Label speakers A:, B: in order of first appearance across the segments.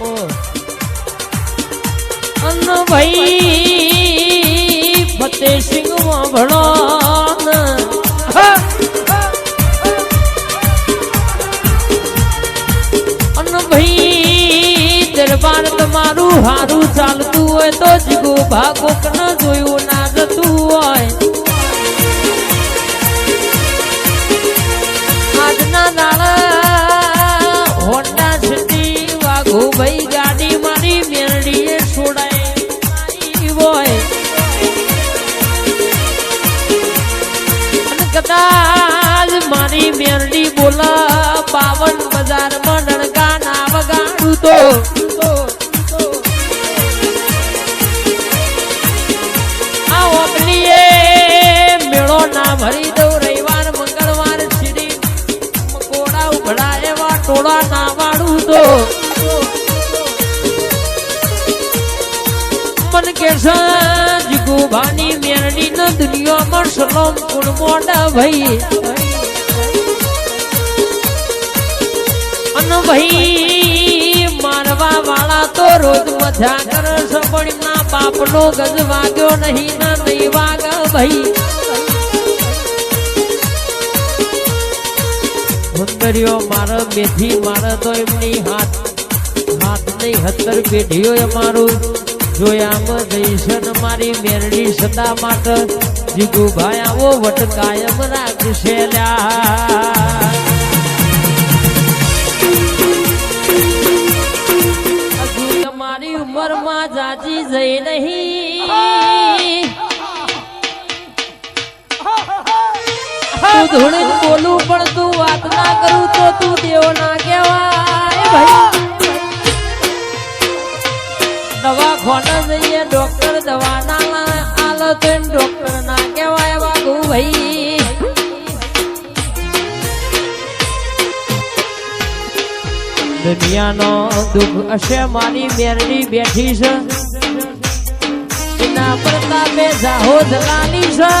A: અન ભાઈ ફતેસિંહ વાભળો અન ભાઈ દરબાર તમારું હારું ચાલતું હોય તો જીગો ભાગો ન જોયું ના તો. મેળો ના ભરી દઉં, રવિવાર, મંગળવાર શ્રી કોડા ઉઘડા એવા ટોળા ના વાળું તો. મન કે જીગુભાની મેરડી ન દુનિયામાં સલોમ કુણ મોડા ભાઈ. અન ભાઈ રોજ મજા કરે છે ના બાપ નો ગજ વાગ્યો નહીં, ના નહીં વાગ ભાઈ. સુંદરીઓ માર બેઠી, માર તો એમની હાથ હાથ નહીં હતર પેઢીઓ અમારું જોયામાં જઈશ મારી મેરડી સદા માટે, જીગુભાઈ આવો વટ કાયમ રાખશે લ્યા. ઉંમરમાં જાજી જઈ નહીં તું બોલું પણ તું વાત ના કરું તો તું દેવ ના કહેવાય ભાઈ દવા ખોને જઈએ ડોક્ટર દવા ના આલો તો ડોક્ટર ના કહેવાય વાગુ ભાઈ દુનિયાનો દુઃખ હશે, મારી મેરડી બેઠી છે. એના પ્રતાપે જાહો જલાલી છે.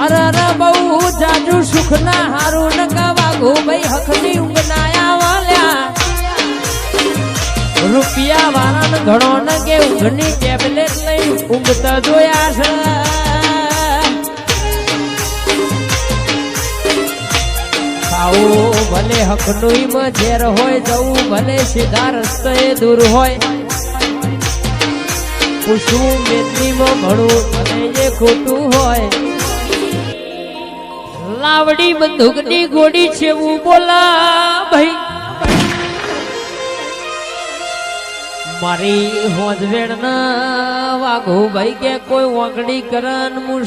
A: અરે અરે, બહુ જાજુ સુખ ના હારું ન કવાગુ ભાઈ હખની ઊંઘ ના વાલ્યા. રૂપિયા વાળા ને ઘણો ન કે ઊંઘની ટેબ્લેટ લઈ ઊંઘતા જોયા છે. ખાવું ભલે હકનું ઈમ ઝેર હોય, જવું ભલે સીધા રસ્તે દૂર હોય. પૂછવું મેદનીમાં ભણવું ભલે એ ખોટું હોય. લાવડી બંદૂકની ગોળી છે બોલા ભાઈ. મારી હોજવેડ ના વાઘો ભાઈ કે કોઈ વાંકડી કરન હું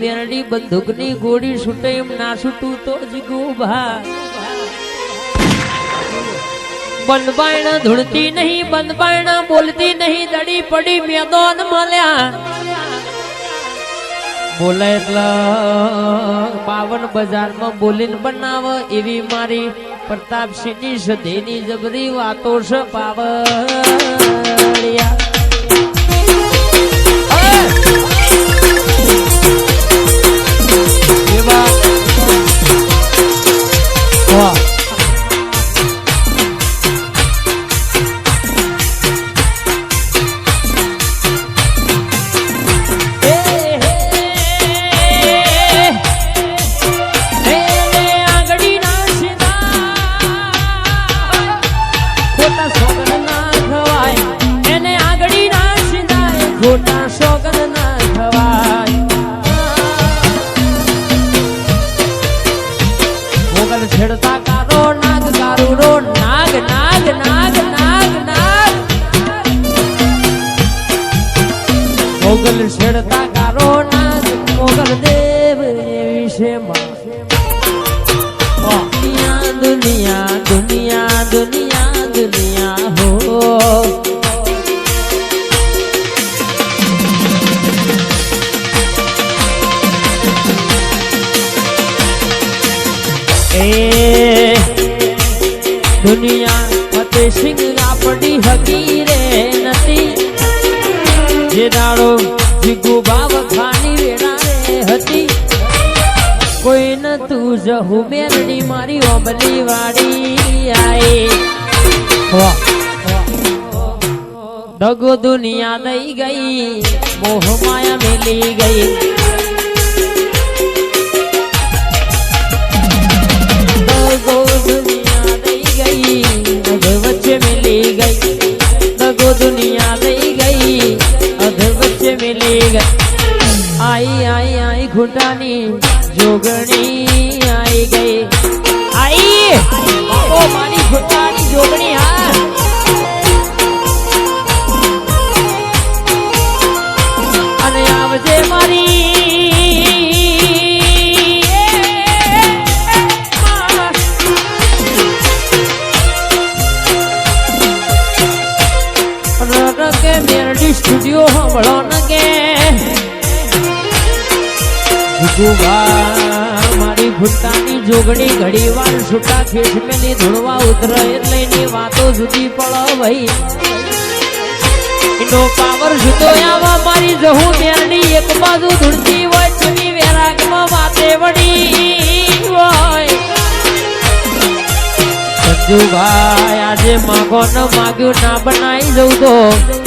A: મેરડી બંદૂકની ગોળી છૂટે એમ ના છૂટું તો જ ગોભા બંધ બાયણા ધૂળતી નહીં બંધપાયણા બોલતી નહીં, દડી પડી મેદાન મળ્યા બોલે એટલે પાવન બજારમાં બોલીને બનાવ એવી મારી પ્રતાપસિંહની સધીની જબરી વાતો છે પાવડિયા મોગલ છેડતા કારો નાગ મોગલ દેવ વિશે દુનિયા દુનિયા દુનિયા દુનિયા દુનિયા, હો. દુનિયા ફતે સિંહ આપડી હકી રે નથી જે દાડો જીગુ બાવ ખાની વેળાએ હતી. કોઈ ન તું જહુ મેરડી, મારી ઓબલી વાડી આઈ દગો દુનિયા દઈ ગઈ, મોહ માયા મિલી ગઈ. ડગો દુનિયા દઈ ગઈ મેલી ગઈ આઈ આઈ આઈ ખૂટાની જોગણી આઈ ગઈ. કે મેરડી સ્ટુડિયો હમળો ન કે મારી ભૂતાની જોગણી ઘડી વાર છૂટા ખેસ મેલી ધૂળવા ઉતરે એટલે ની વાતો જુદી પડો ભાઈ એનો પાવર જુદો આવા મારી જહું મેરડી એક બાજુ ધૂળતી હોય ચમી વેરાગમાં વાતે વળી હોય. સંજુભાઈ, આજે માગો ન માગ્યું, ના બનાવી જવું તો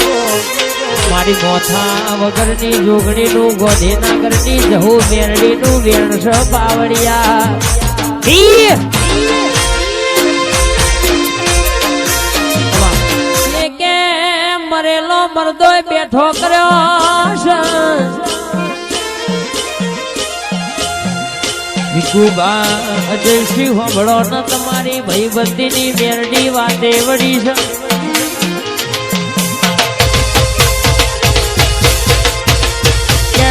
A: મારી મોથા વગરની જોગણી નું ગોધીનગરની જહુ મેરડી નું વેણ છ પાવડિયા કે મરેલો મરદો બેઠો કર્યો ભીખુબા અજયશ્રી હોંભળો ન તમારી ભાઈબંધીની મેરડી વાતે વળી છે.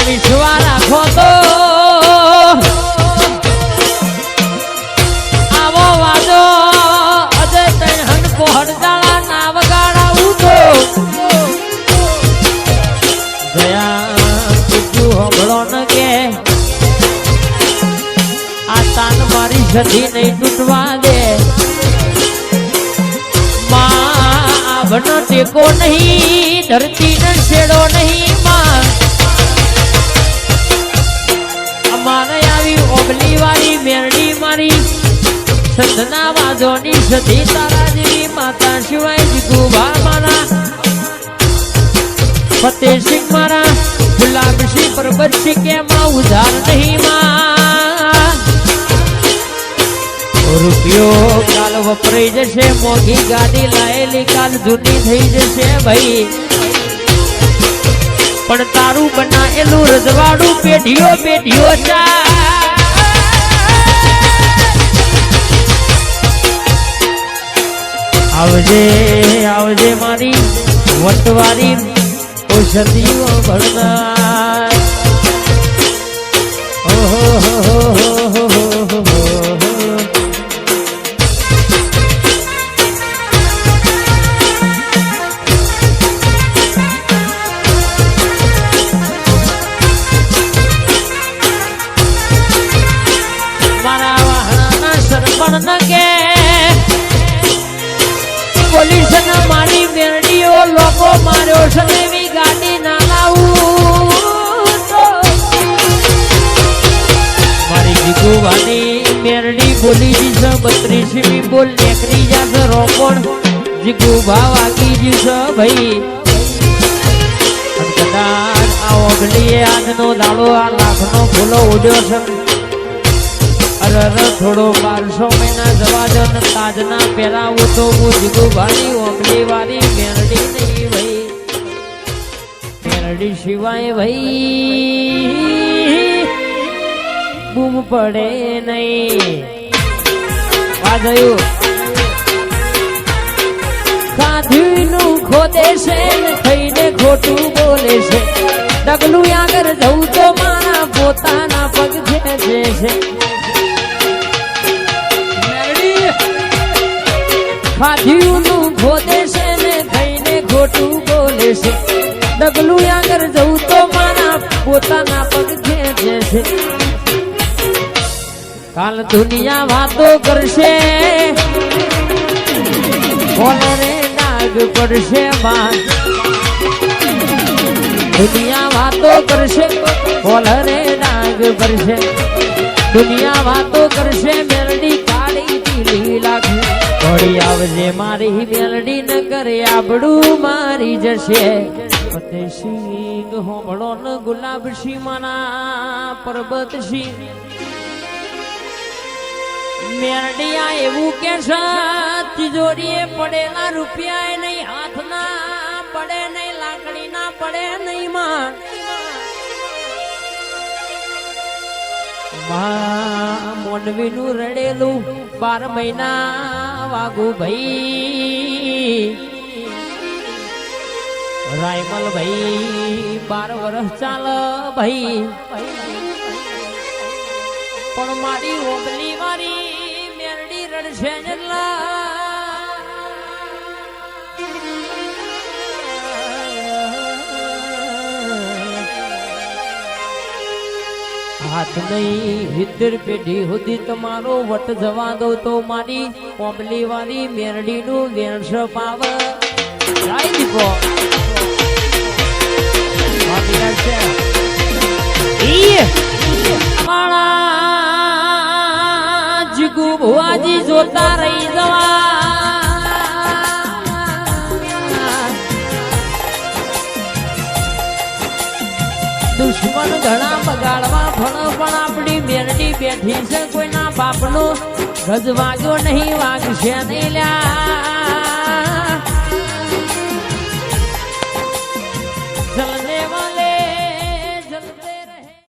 A: તો આવો વાદો અજય કોહડદાળા ના કે. આ તાન મારી સધી નહીં તૂટવા દે. માં આવનો ટેકો નહીં ધરતી ને છેડો નહીં. ઓગલી વાળી મેરડી મારી. સંતના વાજોની સધી તારા જેવી માતા શિવાય જીગુભા મારા. ફતેહસિંહ મારા ગુલાબસિંહ પરબતસિંહ કે માં ઉધાર નહીં માં. રૂપિયો કાલ વપરાઈ જશે, મોઘી ગાડી લાયેલી કાલ જૂની થઈ જશે ભાઈ. પણ તારું બનાયેલું રજવાડું પેઢીઓ પેઢીઓ ચા આવજે આવજે મારી વટવારી ભરનાર ઓહો બોલી જી બત્રીસમી બોલ નેકરી જાશે રોપણ. જીગુ ભાવ આગી જી છે ભાઈ. કદાચ આ ઓગલીએ આજનો દાડો, આ લાખનો ફૂલો ઉડ્યો છે. અરે અરે થોડો બારસો મહિના જવા દો ને તાજના પહેરાવું તો હું જીગુ ભાની ઓગલી વાળી મેરડી નહીં ભાઈ. મેરડી સિવાય ભાઈ. બૂમ પડે નહીં. વાજયું ખાધીનું ખોદે છે ને થઈને ખોટું બોલે છે. ડગલું આગળ જવું તો મારા પોતાના પગ ખેંચે છે. ખાધીનું ખોદે છે ને થઈને ખોટું બોલે છે. ડગલું આગળ જવું તો મારા પોતાના પગ ખેંચે છે. કાલ દુનિયા વાતો કરશે. કોને નાગ પડશે દુનિયા વાતો કરશે કોલરે નાગ પડશે. દુનિયા વાતો કરશે મેરડી કાળી પીલી લાગે. ઘોડી આવે આવજે મારી મેલડી ન કરે આબડું મારી જશે. ફતેસિંહ હોમળો ન ગુલાબ માના પર્વત સિંહ. મેરડિયા એવું કે તિજોરીએ પડેલા રૂપિયા નહીં, હાથના પડે નહીં, લાકડીના પડે નહીં માં મોનવીનું રડેલું બાર મહિના વાગુ ભાઈ. રાયમલ ભાઈ બાર વર્ષ ચાલ ભાઈ. પણ મારી ઓગલી મારી હાથ નહીં પેઢી સુધી તમારો વટ જવા દો તો મારી ઓબલી વાળી મેરડી નું વેણસ પાવ જાય જીગુ ભુવાજી જોતા રહી જવા. દુશ્મન ઘણા બગાડવા ફળ પણ આપણી બેરડી બેઠી છે કોઈના બાપનો ગજ વાગ્યો નહીં વાગશે નહીં લ્યા.